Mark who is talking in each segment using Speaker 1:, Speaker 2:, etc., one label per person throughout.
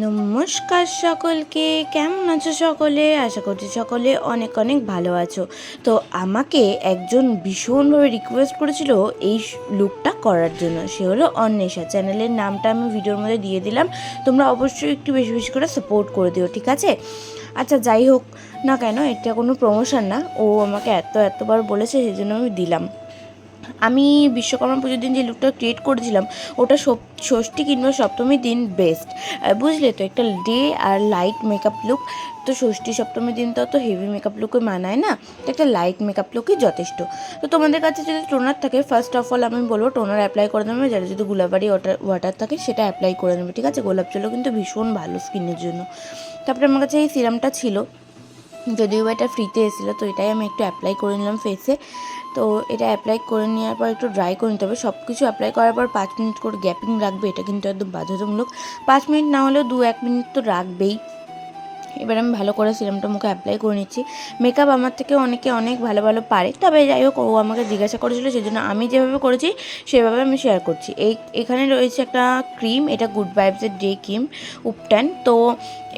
Speaker 1: নমস্কার সকলকে, কেমন আছো সকলে? আশা করছি সকলে অনেক অনেক ভালো আছো। তো আমাকে একজন ভীষণভাবে রিকোয়েস্ট করেছিল এই লুকটা করার জন্য। সে হলো অন্বেষা। চ্যানেলের নামটা আমি ভিডিওর মধ্যে দিয়ে দিলাম। তোমরা অবশ্যই একটু বেশি বেশি করে সাপোর্ট করে দিও, ঠিক আছে? আচ্ছা যাই হোক না কেন, এটা কোনো প্রমোশন না। ও আমাকে এত এতবার বলেছে, সেই জন্য আমি দিলাম। আমি বিশ্বকর্মা পুজোর দিন যে লুকটা ক্রিয়েট করেছিলাম, ওটা ষষ্ঠী কিংবা সপ্তমীর দিন বেস্ট বুঝলে তো, একটা ডে আর লাইট মেকআপ লুক তো ষষ্ঠী, সপ্তমীর দিন তো অত হেভি মেকআপ লুকে মানায় না, তো একটা লাইট মেকআপ লুকই যথেষ্ট। তো তোমাদের কাছে যদি টোনার থাকে ফার্স্ট অফ অল আমি বলব টোনার অ্যাপ্লাই করে দেবে, যারা যদি গোলাবাড়ি ওয়াটার ওয়াটার থাকে সেটা অ্যাপ্লাই করে নেবে, ঠিক আছে? গোলাপ জলও কিন্তু ভীষণ ভালো স্কিনের জন্য। তারপরে আমার কাছে এই সিরামটা ছিল যদিও এটা ফ্রিতে এসেছিল, তো এটাই আমি একটু অ্যাপ্লাই করে নিলাম ফেসে তো এটা অ্যাপ্লাই করে নেওয়ার পর একটু ড্রাই করে নিতে হবে। সব কিছু অ্যাপ্লাই করার পর পাঁচ মিনিট করে গ্যাপিং রাখবে, এটা কিন্তু একদম বাধ্যতামূলক। পাঁচ মিনিট না হলেও দু এক মিনিট তো রাখবেই। এবার আমি ভালো করে সিরামটা মুখে অ্যাপ্লাই করে নিচ্ছি। মেকআপ আমার থেকে অনেকে অনেক ভালো ভালো পারে, তবে যাই হোক, ও আমাকে জিজ্ঞাসা করেছিল সেই জন্য আমি যেভাবে করেছি, সেভাবে আমি শেয়ার করছি। এই, এখানে রয়েছে একটা ক্রিম এটা গুড ভাইবসের ডে ক্রিম উপটান তো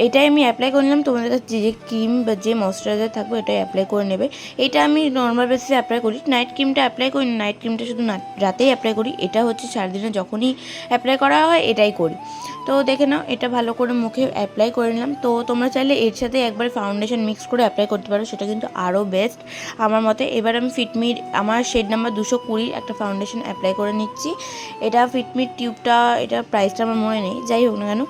Speaker 1: এটাই আমি অ্যাপ্লাই করে নিলাম। তোমাদের কাছে যে ক্রিম বা যে ময়শ্চারাইজার থাকবে এটাই অ্যাপ্লাই করে নেবে। এটা আমি নর্মাল বেসিসে অ্যাপ্লাই করি। নাইট ক্রিমটা অ্যাপ্লাই করি নাইট ক্রিমটা শুধু রাতেই অ্যাপ্লাই করি। এটা হচ্ছে সারাদিনে যখনই অ্যাপ্লাই করা হয়, এটাই করি। তো দেখে নাও, এটা ভালো করে মুখে অ্যাপ্লাই করে নিলাম। তো তোমরা চাইলে এর সাথে একবার ফাউন্ডেশন মিক্স করে অ্যাপ্লাই করতে পারো, সেটা কিন্তু আরও বেস্ট আমার মতে এবার আমি ফিটমির আমার শেড নাম্বার দুশো কুড়ির একটা ফাউন্ডেশন অ্যাপ্লাই করে নিচ্ছি। এটা ফিটমির টিউবটা এটা প্রাইসটা আমার মনে নেই। যাই হোক না কেন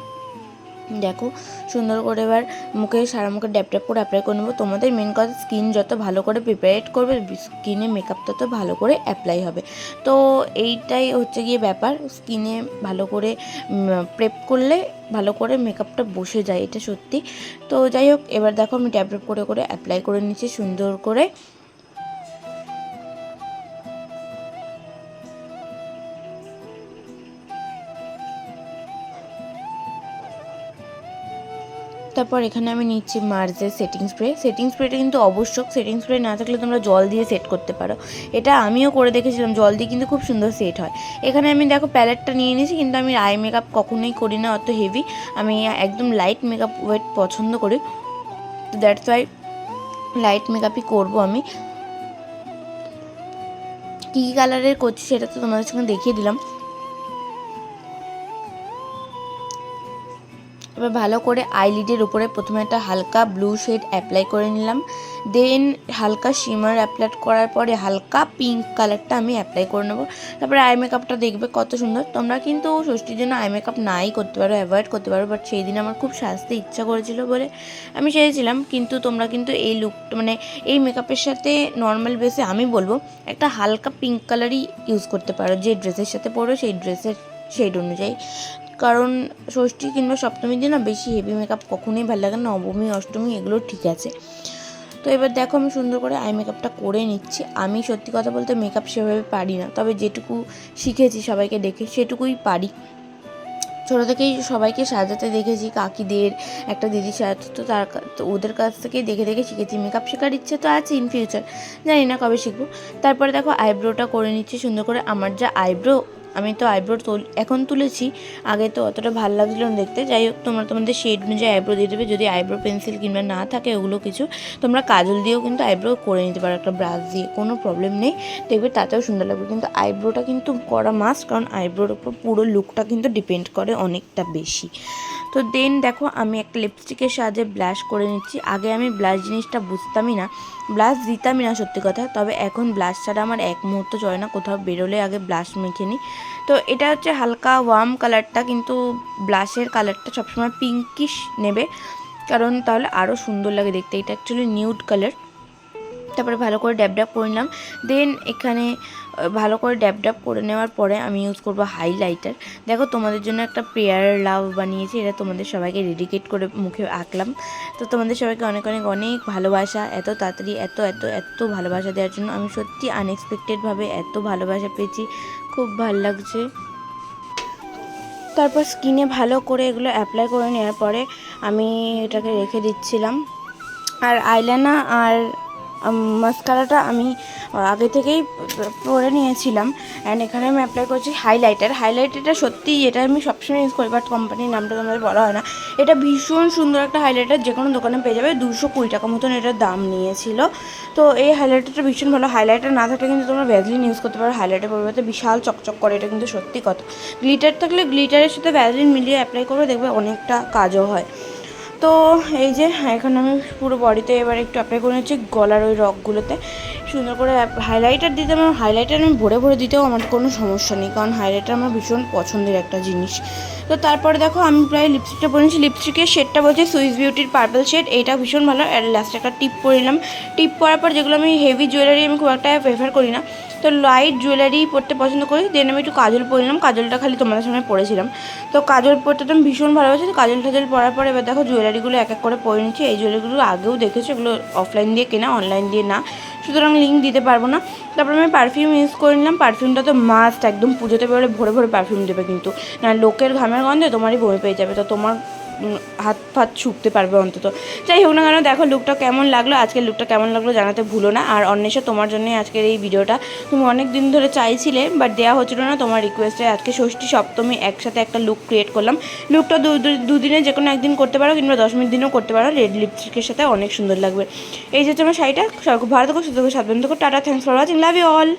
Speaker 1: দেখো, সুন্দর করে এবার মুখে সারা মুখে ড্যাপ ড্যাপ করে অ্যাপ্লাই করে নেব। তোমাদের মেন কথা স্কিন যত ভালো করে প্রিপারেট করবে স্কিনে মেকআপ তত ভালো করে অ্যাপ্লাই হবে। তো এইটাই হচ্ছে গিয়ে ব্যাপার স্কিনে ভালো করে প্রেপ করলে ভালো করে মেকআপটা বসে যায়, এটা সত্যি। তো যাই হোক, এবার দেখো আমি ড্যাপ ড্যাপ করে করে অ্যাপ্লাই করে নিচ্ছি, সুন্দর করে। তারপর এখানে আমি নিচ্ছি মার্জের সেটিং স্প্রে সেটিং স্প্রেটা কিন্তু অবশ্যক সেটিং স্প্রে না থাকলে তোমরা জল দিয়ে সেট করতে পারো। এটা আমিও করে দেখেছিলাম, জল দিয়ে কিন্তু খুব সুন্দর সেট হয়। এখানে আমি দেখো প্যালেটটা নিয়ে নিয়েছি, কিন্তু আমি আই মেকআপ কখনোই করি না, অত হেভি আমি একদম লাইট মেকআপ ওয়েট পছন্দ করি। তো দ্যাটস ওয়াই লাইট মেকআপই করব আমি। কী কী কালারের করছি সেটা তো তোমাদের সঙ্গে দেখিয়ে দিলাম। এবার ভালো করে আইলিডের উপরে প্রথমে একটা হালকা ব্লু শেড অ্যাপ্লাই করে নিলাম। দেন হালকা শিমার অ্যাপ্লাই করার পরে হালকা পিঙ্ক কালারটা আমি অ্যাপ্লাই করে নেব। তারপরে আই মেকআপটা দেখবে কত সুন্দর। তোমরা কিন্তু ষষ্ঠীর জন্য আই মেকআপ নাই করতে পারো, অ্যাভয়েড করতে পারো, বাট সেই দিন আমার খুব সাজতে ইচ্ছা করেছিল বলে আমি সেরেছিলাম কিন্তু তোমরা কিন্তু এই লুকটা মানে এই মেকআপের সাথে নর্মাল বেসে আমি বলব, একটা হালকা পিঙ্ক কালারই ইউজ করতে পারো। যে ড্রেসের সাথে পরবে সেই ড্রেসের শেড অনুযায়ী। কারণ ষষ্ঠী কিংবা সপ্তমীর দিন না বেশি হেভি মেকআপ কখনোই ভালো লাগে না, নবমী, অষ্টমী এগুলো ঠিক আছে। তো এবার দেখো আমি সুন্দর করে আই মেকআপটা করে নিচ্ছি। আমি সত্যি কথা বলতে মেকআপ সেভাবে পারি না, তবে যেটুকু শিখেছি সবাইকে দেখে সেটুকুই পারি। ছোটো থেকেই সবাইকে সাজাতে দেখেছি, কাকিদের, একটা দিদি সাজাতো তো তার ওদের কাছ থেকেই দেখে দেখে শিখেছি। মেকআপ শেখার ইচ্ছে তো আছে ইন ফিউচার জানি না কবে শিখব। তারপরে দেখো আইব্রোটা করে নিচ্ছি সুন্দর করে। আমার যা আইব্রো আমি তো আইব্রো তুল, এখন তুলেছি, আগে তো অতটা ভালো লাগছিল না দেখতে। যাই হোক, তোমরা তোমাদের শেড অনুযায়ী আইব্রো দিয়ে দেবে, যদি আইব্রো পেন্সিল কিংবা না থাকে ওগুলো কিছু, তোমরা কাজল দিয়েও কিন্তু আইব্রো করে নিতে পারো, একটা ব্রাশ দিয়ে, কোনো প্রবলেম নেই। দেখবে তাতেও সুন্দর লাগবে, কিন্তু আইব্রোটা কিন্তু করা মাস্ট কারণ আইব্রোর উপর পুরো লুকটা কিন্তু ডিপেন্ড করে অনেকটা বেশি। তো দেন দেখো, আমি একটা লিপস্টিকের সাহায্যে ব্লাশ করে নিচ্ছি। আগে আমি ব্লাশ জিনিসটা বুঝতামই না ব্লাশ দিতামই না, সত্যি কথা। তবে এখন ব্লাশ ছাড়া আমার এক মুহূর্ত চলে না, কোথাও বেরোলে আগে ব্লাশ মেখে নিই। তো এটা হচ্ছে হালকা ওয়ার্ম কালারটা কিন্তু ব্লাশের কালারটা সবসময় পিঙ্কিশ নেবে। কারণ তাহলে আরও সুন্দর লাগে দেখতে। এটা অ্যাকচুয়ালি নিউড কালার তারপরে ভালো করে ড্যাব ড্যাব করে নিলাম। দেন এখানে ভালো করে ড্যাব ড্যাব করে নেওয়ার পরে আমি ইউজ করব হাইলাইটার দেখো তোমাদের জন্য একটা প্রেয়ার লাভ বানিয়েছি, এটা তোমাদের সবাইকে ডেডিকেট করে মুখে আঁকলাম। তো তোমাদের সবাইকে অনেক অনেক অনেক ভালোবাসা, এত তাড়াতাড়ি এত এত এত ভালোবাসা দেওয়ার জন্য আমি সত্যি আনএক্সপেক্টেডভাবে এত ভালোবাসা পেয়েছি, খুব ভালো লাগছে। তারপর স্কিনে ভালো করে এগুলো অ্যাপ্লাই করে নেওয়ার পরে আমি এটাকে রেখে দিচ্ছিলাম। আর আইলানা আর মাস্কারাটা আমি আগে থেকেই পরে নিয়েছিলাম। অ্যান্ড এখানে আমি অ্যাপ্লাই করছি হাইলাইটার হাইলাইটারটা সত্যি এটা আমি সবসময় ইউজ করি বাট কোম্পানির নামটা তোমাদের বলা হয় না। এটা ভীষণ সুন্দর একটা হাইলাইটার যে কোনো দোকানে পেয়ে যাবে। দুশো কুড়ি টাকা মতন এটার দাম নিয়েছিল। তো এই হাইলাইটারটা ভীষণ ভালো। হাইলাইটার না থাকলে কিন্তু তোমরা ভ্যাজলিন ইউজ করতে পারো। হাইলাইটার পরিবর্তে বিশাল চকচক করে, এটা কিন্তু সত্যি কথা। গ্লিটার থাকলে গ্লিটারের সাথে ভ্যাজলিন মিলিয়ে অ্যাপ্লাই করে দেখবে অনেকটা কাজও হয়। তো এই যে, এখন আমি পুরো বডিতে এবার একটু অ্যাপ্লাই করে নিচ্ছি গলার ওই রকগুলোতে সুন্দর করে হাইলাইটার দিতে আমার হাইলাইটার আমি ভরে ভরে দিতেও আমার কোনো সমস্যা নেই, কারণ হাইলাইটার আমার ভীষণ পছন্দের একটা জিনিস। তো তারপরে দেখো, আমি প্রায় লিপস্টিকটা পরে নিচ্ছি লিপস্টিকের শেডটা বলছে সুইস বিউটির পার্পল শেড এইটা ভীষণ ভালো আর লাস্টে একটা টিপ পরে নিলাম। টিপ পরার পর যেগুলো আমি হেভি জুয়েলারি আমি খুব একটা প্রেফার করি না। তো লাইট জুয়েলারি পরতে পছন্দ করি দেন আমি একটু কাজল পরে নিলাম, কাজলটা খালি তোমাদের সামনে পরেছিলাম। তো কাজল পরতে তো আমি ভীষণ ভালোবাসি, তো কাজল টাজল পরার পর এবার দেখো জুয়েলারিগুলো এক এক করে পরে নিচ্ছি, এই জুয়েলারিগুলো আগেও দেখেছ, এগুলো অফলাইন দিয়ে কেনা অনলাইন দিয়ে না। সুতরাং লিঙ্ক দিতে পারব না। তারপর আমি পারফিউম ইউজ করে নিলাম। পারফিউমটা তো মাস্ট একদম পুজোতে বেরোলে ভরে ভরে পারফিউম দেবে কিন্তু। না, লোকের ঘামের গন্ধে তোমারই বমি পেয়ে যাবে। তো তোমার হাত ফাত শুকতে পারবে অন্তত। যাই হোক না কেন, দেখো লুকটা কেমন লাগল। আজকের লুকটা কেমন লাগল জানাতে ভুলো না। আর অন্বেষা, তোমার জন্যই আজকের এই ভিডিওটা। তুমি অনেক দিন ধরে চাইছিলে বাট দেওয়া হচ্ছিল না। তোমার রিকোয়েস্টে আজকে ষষ্ঠী সপ্তমী একসাথে একটা লুক ক্রিয়েট করলাম। লুকটা দুদিনে যে কোনো একদিন করতে পারো, কিংবা দশ মিনিট দিনও করতে পারো। রেড লিপস্টিকের সাথে অনেক সুন্দর লাগবে। এই যে আমার শাড়িটা। ভালো থাকো সুস্থ থাকো সাবধান থাকো tata thanks for watching love you all